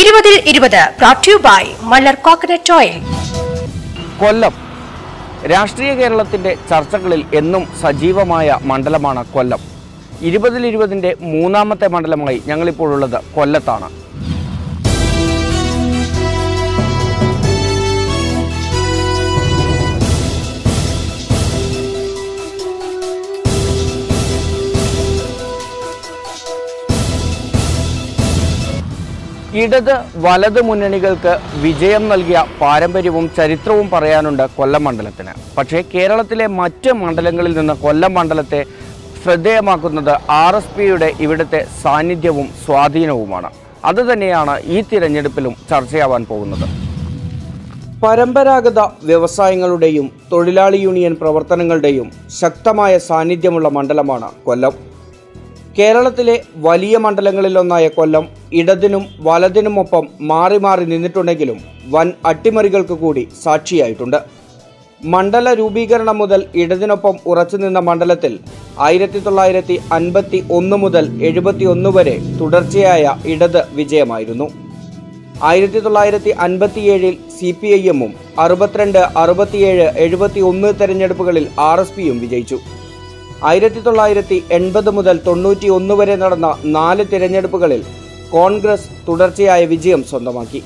ഇരുപതിൽ ഇരുപത് ബൈ മല്ലർ കോക്കനട്ട് ഓയിൽ കൊല്ലം. രാഷ്ട്രീയ കേരളത്തിന്റെ ചർച്ചകളിൽ എന്നും സജീവമായ മണ്ഡലമാണ് കൊല്ലം. ഇരുപതിൽ ഇരുപതിന്റെ മൂന്നാമത്തെ മണ്ഡലമായി ഞങ്ങളിപ്പോഴുള്ളത് കൊല്ലത്താണ്. ഇടത് വലത് മുന്നണികൾക്ക് വിജയം നൽകിയ പാരമ്പര്യവും ചരിത്രവും പറയാനുണ്ട് കൊല്ലം മണ്ഡലത്തിന്. പക്ഷേ കേരളത്തിലെ മറ്റ് മണ്ഡലങ്ങളിൽ നിന്ന് കൊല്ലം മണ്ഡലത്തെ ശ്രദ്ധേയമാക്കുന്നത് ആർ എസ് പിയുടെ ഇവിടുത്തെ സാന്നിധ്യവും സ്വാധീനവുമാണ്. അതുതന്നെയാണ് ഈ തിരഞ്ഞെടുപ്പിലും ചർച്ചയാവാൻ പോകുന്നത്. പരമ്പരാഗത വ്യവസായങ്ങളുടെയും തൊഴിലാളി യൂണിയൻ പ്രവർത്തനങ്ങളുടെയും ശക്തമായ സാന്നിധ്യമുള്ള മണ്ഡലമാണ് കൊല്ലം. കേരളത്തിലെ വലിയ മണ്ഡലങ്ങളിലൊന്നായ കൊല്ലം ഇടതിനും വലതിനുമൊപ്പം മാറി മാറി നിന്നിട്ടുണ്ടെങ്കിലും വൻ അട്ടിമറികൾക്ക് കൂടി സാക്ഷിയായിട്ടുണ്ട്. മണ്ഡല രൂപീകരണം മുതൽ ഇടതിനൊപ്പം ഉറച്ചുനിന്ന മണ്ഡലത്തിൽ ആയിരത്തി തൊള്ളായിരത്തി അൻപത്തി ഒന്ന് മുതൽ എഴുപത്തി ഒന്ന് വരെ തുടർച്ചയായ ഇടത് വിജയമായിരുന്നു. ആയിരത്തി തൊള്ളായിരത്തി അൻപത്തിയേഴിൽ സി പി ഐ എമ്മും അറുപത്തിരണ്ട് അറുപത്തിയേഴ് എഴുപത്തി ഒന്ന് തെരഞ്ഞെടുപ്പുകളിൽ ആർ എസ് പിയും വിജയിച്ചു. ആയിരത്തി തൊള്ളായിരത്തി എൺപത് മുതൽ തൊണ്ണൂറ്റി ഒന്ന് വരെ നടന്ന നാല് തിരഞ്ഞെടുപ്പുകളിൽ കോൺഗ്രസ് തുടർച്ചയായ വിജയം സ്വന്തമാക്കി.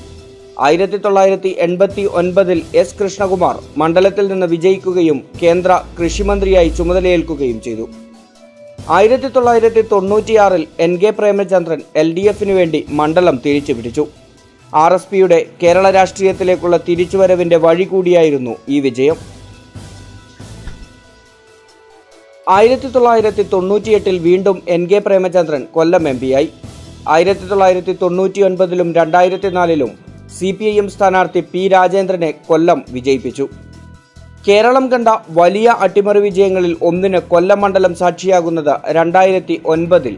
ആയിരത്തി തൊള്ളായിരത്തി എൺപത്തി ഒൻപതിൽ എസ് കൃഷ്ണകുമാർ മണ്ഡലത്തിൽ നിന്ന് വിജയിക്കുകയും കേന്ദ്ര കൃഷിമന്ത്രിയായി ചുമതലയേൽക്കുകയും ചെയ്തു. ആയിരത്തി തൊള്ളായിരത്തി തൊണ്ണൂറ്റിയാറിൽ N K Premachandran L D എഫിനു വേണ്ടി മണ്ഡലം തിരിച്ചു പിടിച്ചു ആർ എസ് പിയുടെ കേരള രാഷ്ട്രീയത്തിലേക്കുള്ള തിരിച്ചുവരവിന്റെ വഴി കൂടിയായിരുന്നു ഈ വിജയം. ആയിരത്തി തൊള്ളായിരത്തി തൊണ്ണൂറ്റിയെട്ടിൽ വീണ്ടും N K Premachandran Kollam M പിയായി ആയിരത്തി തൊള്ളായിരത്തി തൊണ്ണൂറ്റി ഒൻപതിലും രണ്ടായിരത്തി നാലിലും സി പി ഐ എം സ്ഥാനാർത്ഥി പി രാജേന്ദ്രനെ കൊല്ലം വിജയിപ്പിച്ചു. കേരളം കണ്ട വലിയ അട്ടിമറി വിജയങ്ങളിൽ ഒന്നിന് കൊല്ലം മണ്ഡലം സാക്ഷിയാകുന്നത് രണ്ടായിരത്തി ഒൻപതിൽ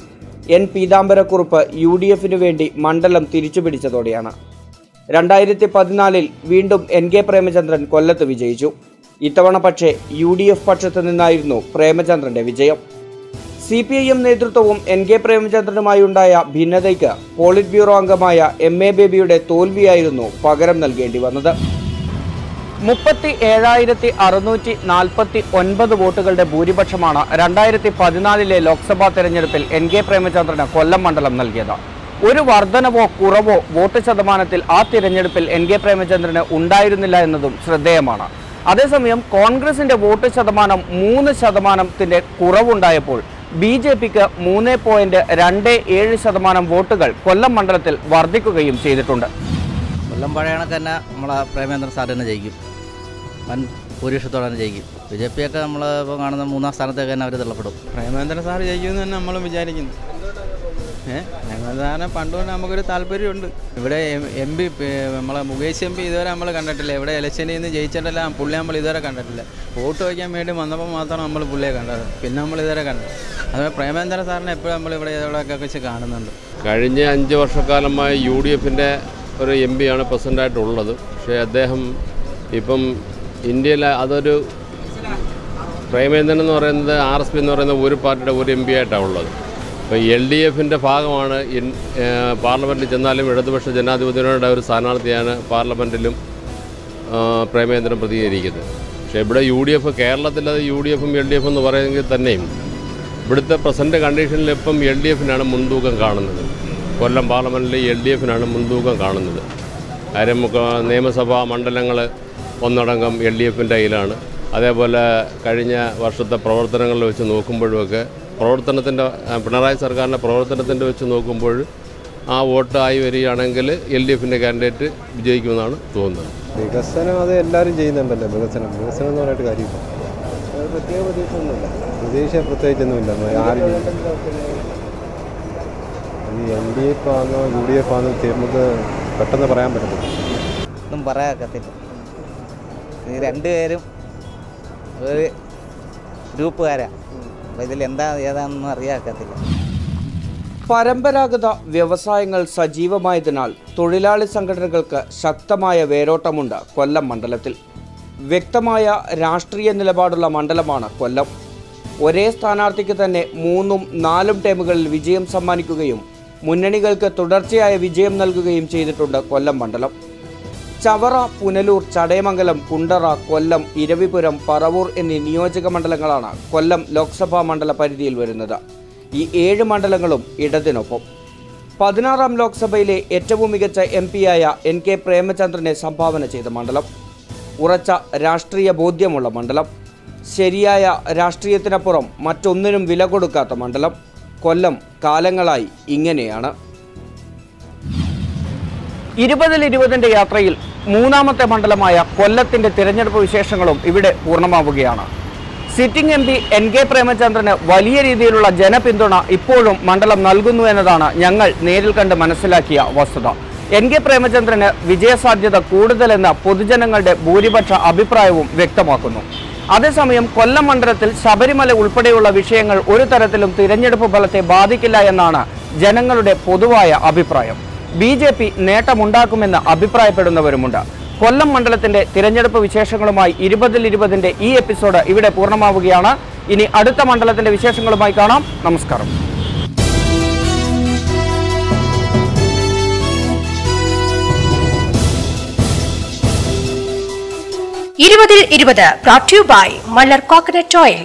എൻ പീതാംബരക്കുറുപ്പ് യു ഡി എഫിനു വേണ്ടി മണ്ഡലം തിരിച്ചുപിടിച്ചതോടെയാണ്. രണ്ടായിരത്തി പതിനാലിൽ വീണ്ടും എൻ കെ പ്രേമചന്ദ്രൻ കൊല്ലത്ത് വിജയിച്ചു. ഇത്തവണ പക്ഷേ യു ഡി എഫ് പക്ഷത്തു നിന്നായിരുന്നു പ്രേമചന്ദ്രന്റെ വിജയം. സി പി ഐ എം നേതൃത്വവും എൻ കെ പ്രേമചന്ദ്രനുമായുണ്ടായ ഭിന്നതയ്ക്ക് പോളിറ്റ് ബ്യൂറോ അംഗമായ എം എ ബേബിയുടെ തോൽവിയായിരുന്നു പകരം നൽകേണ്ടി വന്നത്. മുപ്പത്തി ഏഴായിരത്തി അറുന്നൂറ്റി നാൽപ്പത്തി ഒൻപത് വോട്ടുകളുടെ ഭൂരിപക്ഷമാണ് രണ്ടായിരത്തി പതിനാലിലെ ലോക്സഭാ തെരഞ്ഞെടുപ്പിൽ എൻ കെ പ്രേമചന്ദ്രന് കൊല്ലം മണ്ഡലം നൽകിയത്. ഒരു വർധനവോ കുറവോ വോട്ട് ശതമാനത്തിൽ ആ തിരഞ്ഞെടുപ്പിൽ എൻ കെ പ്രേമചന്ദ്രന് ഉണ്ടായിരുന്നില്ല എന്നതും ശ്രദ്ധേയമാണ്. അതേസമയം കോൺഗ്രസിന്റെ വോട്ട് ശതമാനം മൂന്ന് ശതമാനത്തിന്റെ കുറവുണ്ടായപ്പോൾ ബി ജെ പിക്ക് മൂന്ന് പോയിന്റ് രണ്ട് ഏഴ് ശതമാനം വോട്ടുകൾ കൊല്ലം മണ്ഡലത്തിൽ വർദ്ധിക്കുകയും ചെയ്തിട്ടുണ്ട്. കൊല്ലം പഴയ കണക്ക് തന്നെ നമ്മളെ പ്രേമേന്ദ്രൻ സാർ തന്നെ ജയിക്കും. വൻ ഭൂരിപക്ഷത്തോടെ തന്നെ ജയിക്കും. ബി ജെ പി ഒക്കെ നമ്മൾ ഇപ്പോൾ കാണുന്ന മൂന്നാം സ്ഥാനത്തേക്ക് തന്നെ അവർ തള്ളപ്പെടും. പ്രേമേന്ദ്രൻ സാർ ജയിക്കുമെന്ന് തന്നെ നമ്മൾ വിചാരിക്കുന്നു. ഏഹ് പ്രേമേന്ദ്രൻ സാറിനെ പണ്ടുകൊണ്ട് നമുക്കൊരു താല്പര്യമുണ്ട്. ഇവിടെ എം പി നമ്മളെ മുകേഷ് എം പി ഇതുവരെ നമ്മൾ കണ്ടിട്ടില്ല. ഇവിടെ ഇലക്ഷനിൽ നിന്ന് ജയിച്ചിട്ടില്ല പുള്ളി നമ്മൾ ഇതുവരെ കണ്ടിട്ടില്ല. വോട്ട് വയ്ക്കാൻ വേണ്ടി വന്നപ്പോൾ മാത്രമാണ് നമ്മൾ പുള്ളിയെ കണ്ടത്. പിന്നെ നമ്മൾ ഇതുവരെ കണ്ടത്. അതുപോലെ പ്രേമേന്ദ്രൻ സാറിനെ എപ്പോഴും നമ്മൾ ഇവിടെ ഇവിടെയൊക്കെ വെച്ച് കാണുന്നുണ്ട്. കഴിഞ്ഞ അഞ്ച് വർഷക്കാലമായി യു ഡി എഫിന്റെ ഒരു എം പിയാണ് പ്രസിഡന്റായിട്ടുള്ളത് പക്ഷേ അദ്ദേഹം ഇപ്പം ഇന്ത്യയിൽ അതൊരു പ്രേമേന്ദ്രൻ എന്ന് പറയുന്നത് ആർ എസ് പി എന്ന് പറയുന്ന ഒരു പാർട്ടിയുടെ ഒരു എം പി ആയിട്ടാണ് ഉള്ളത്. ഇപ്പോൾ എൽ ഡി എഫിന്റെ ഭാഗമാണ് പാർലമെന്റിൽ ചെന്നാലും ഇടതുപക്ഷ ജനാധിപത്യങ്ങളുടെ ഒരു സ്ഥാനാർത്ഥിയാണ് പാർലമെന്റിലും പ്രേമേന്ദ്രൻ പ്രതികരിക്കുന്നത് പക്ഷേ ഇവിടെ യു ഡി എഫ് കേരളത്തിൽ അത് യു ഡി എഫും എൽ ഡി എഫും എന്ന് പറയുമെങ്കിൽ തന്നെയും ഇവിടുത്തെ പ്രസന്റ് കണ്ടീഷനിൽ ഇപ്പം എൽ ഡി എഫിനാണ് മുൻതൂക്കം കാണുന്നത്. കൊല്ലം പാർലമെന്റിൽ എൽ ഡി എഫിനാണ് മുൻതൂക്കം കാണുന്നത്. കാര്യം നിയമസഭാ മണ്ഡലങ്ങൾ ഒന്നടങ്കം എൽ ഡി എഫിന്റെ കയ്യിലാണ്. അതേപോലെ കഴിഞ്ഞ വർഷത്തെ പ്രവർത്തനങ്ങളിൽ വെച്ച് നോക്കുമ്പോഴുമൊക്കെ പ്രവർത്തനത്തിന്റെ പിണറായി സർക്കാരിന്റെ പ്രവർത്തനത്തിന്റെ വെച്ച് നോക്കുമ്പോൾ ആ വോട്ടായി വരികയാണെങ്കിൽ എൽ ഡി എഫിന്റെ കാൻഡിഡേറ്റ് വിജയിക്കുമെന്നാണ് തോന്നുന്നത്. വികസനം അത് എല്ലാവരും ചെയ്യുന്നുണ്ടല്ലോ. വികസനം. വികസനം എന്ന് പറഞ്ഞിട്ട് കാര്യമില്ല. പ്രത്യേക പ്രതീക്ഷയൊന്നുമില്ല. പ്രതീക്ഷ പ്രത്യേകിച്ചൊന്നുമില്ല. ആരും ഈ എൻ ഡി എഫ് ആണോ യു ഡി എഫ് ആണോ നമുക്ക് പെട്ടെന്ന് പറയാൻ പറ്റത്തില്ല. ഒന്നും പറയാക്കത്തില്ല ഇത് രണ്ടുപേരും ഒരു ഗ്രൂപ്പുകാരാണ് അപ്പോൾ ഇതിൽ എന്താ ഏതാണെന്നും അറിയാക്കത്തില്ല പരമ്പരാഗത വ്യവസായങ്ങൾ സജീവമായതിനാൽ തൊഴിലാളി സംഘടനകൾക്ക് ശക്തമായ വേരോട്ടമുണ്ട് കൊല്ലം മണ്ഡലത്തിൽ. വ്യക്തമായ രാഷ്ട്രീയ നിലപാടുള്ള മണ്ഡലമാണ് കൊല്ലം. ഒരേ സ്ഥാനാർത്ഥിക്ക് തന്നെ മൂന്നും നാലും ടേമുകളിൽ വിജയം സമ്മാനിക്കുകയും മുന്നണികൾക്ക് തുടർച്ചയായ വിജയം നൽകുകയും ചെയ്തിട്ടുണ്ട് കൊല്ലം മണ്ഡലം. ചവറ പുനലൂർ ചടയമംഗലം കുണ്ടറ കൊല്ലം ഇരവിപുരം പറവൂർ എന്നീ നിയോജക മണ്ഡലങ്ങളാണ് കൊല്ലം ലോക്സഭാ മണ്ഡല പരിധിയിൽ വരുന്നത്. ഈ ഏഴ് മണ്ഡലങ്ങളും ഇടതിനൊപ്പം. പതിനാറാം ലോക്സഭയിലെ ഏറ്റവും മികച്ച എം പിയായ എൻ കെ പ്രേമചന്ദ്രനെ സംഭാവന ചെയ്ത മണ്ഡലം. ഉറച്ച രാഷ്ട്രീയ ബോധ്യമുള്ള മണ്ഡലം. ശരിയായ രാഷ്ട്രീയത്തിനപ്പുറം മറ്റൊന്നിനും വില കൊടുക്കാത്ത മണ്ഡലം. കൊല്ലം കാലങ്ങളായി ഇങ്ങനെയാണ്. ഇരുപതിൽ ഇരുപതിന്റെ യാത്രയിൽ മൂന്നാമത്തെ മണ്ഡലമായ കൊല്ലത്തിന്റെ തിരഞ്ഞെടുപ്പ് വിശേഷങ്ങളും ഇവിടെ പൂർണമാവുകയാണ്. Sitting M P N K പ്രേമചന്ദ്രന് വലിയ രീതിയിലുള്ള ജനപിന്തുണ ഇപ്പോഴും മണ്ഡലം നൽകുന്നു എന്നതാണ് ഞങ്ങൾ നേരിൽ കണ്ട് മനസ്സിലാക്കിയ വസ്തുത. എൻ കെ പ്രേമചന്ദ്രന് വിജയസാധ്യത കൂടുതലെന്ന പൊതുജനങ്ങളുടെ ഭൂരിപക്ഷ അഭിപ്രായവും വ്യക്തമാക്കുന്നു. അതേസമയം കൊല്ലം മണ്ഡലത്തിൽ ശബരിമല ഉൾപ്പെടെയുള്ള വിഷയങ്ങൾ ഒരു തരത്തിലും തിരഞ്ഞെടുപ്പ് ഫലത്തെ ബാധിക്കില്ല എന്നാണ് ജനങ്ങളുടെ പൊതുവായ അഭിപ്രായം. ബി ജെ പി നേട്ടമുണ്ടാക്കുമെന്ന് അഭിപ്രായപ്പെടുന്നവരുമുണ്ട്. കൊല്ലം മണ്ഡലത്തിന്റെ തിരഞ്ഞെടുപ്പ് വിശേഷങ്ങളുമായി ഇരുപതിൽ ഇരുപതിന്റെ ഈ എപ്പിസോഡ് ഇവിടെ പൂർണമാവുകയാണ്. ഇനി അടുത്ത മണ്ഡലത്തിന്റെ വിശേഷങ്ങളുമായി കാണാം. നമസ്കാരം. ഇരുപതിൽ ഇരുപത് ബ്രോട്ട് ബൈ മല്ലർ കോക്കനട്ട് ഓയിൽ